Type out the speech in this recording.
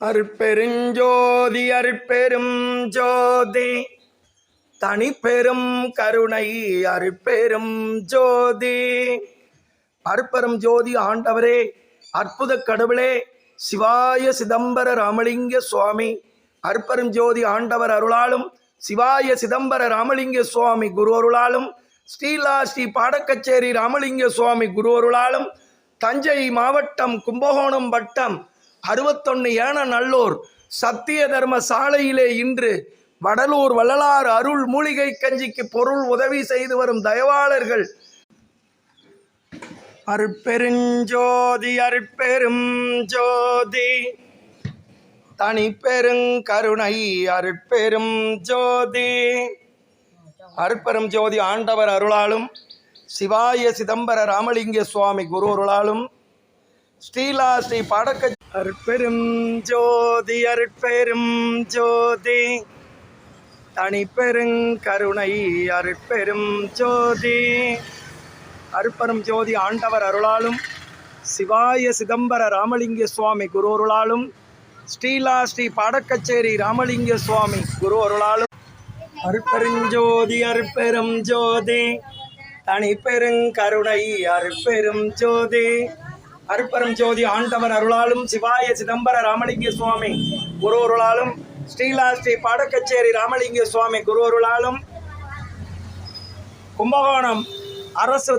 அருட்பெருஞ்சோதி அருட்பெரும் ஜோதி. தனி பெரும் கருணை அருட்பெரும் ஜோதி. அருட்பெரும் ஜோதி ஆண்டவரே அற்புத கடவுளே சிவாய சிதம்பர ராமலிங்க சுவாமி. அற்பரும் ஜோதி ஆண்டவர் அருளாலும் சிவாய சிதம்பர ராமலிங்க சுவாமி குரு அருளாலும் ஸ்ரீலா ஸ்ரீ பாடக்கச்சேரி ராமலிங்க சுவாமி குரு அருளாலும் தஞ்சை மாவட்டம் கும்பகோணம் வட்டம் அறுபத்தொன்னு ஏன நல்லூர் சத்திய தர்ம சாலையிலே இன்று வடலூர் வள்ளலார் அருள் மூலிகை கஞ்சிக்கு பொருள் உதவி செய்து வரும் தயவாளர்கள். அருட்பெருஞ்சோதி அருட்பெரும் ஜோதி. தனி பெருங்கருணை அருட்பெரும் ஜோதி. அருட்பெரும் ஜோதி ஆண்டவர் அருளாலும் சிவாய சிதம்பர ராமலிங்க சுவாமி குரு அருளாலும் ஸ்ரீலா ஸ்ரீ பாடக்க அருட்பெரும் ஜோதி அருட்பெரும் ஜோதி. தனி பெருங்கருணை அருட்பெரும் ஜோதி. அருட்பெரும் ஜோதி ஆண்டவர் அருளாலும் சிவாய சிதம்பர ராமலிங்க சுவாமி குரு அருளாலும் ஸ்ரீலா ஸ்ரீ பாடக்கச்சேரி ராமலிங்க சுவாமி குரு அருளாலும். அருட்பெருஞ்சோதி அருட்பெரும் ஜோதி. தனி பெருங்கருணை அருட்பெரும் ஜோதி. அருப்பரம் ஜோதி ஆண்டவர் அருளாலும் சிவாய சிதம்பர ராமலிங்க சுவாமி குரு அருளாலும் ஸ்ரீலா ஸ்ரீ பாடக்கச்சேரி ராமலிங்க சுவாமி குரு அருளாலும் கும்பகோணம் அரசு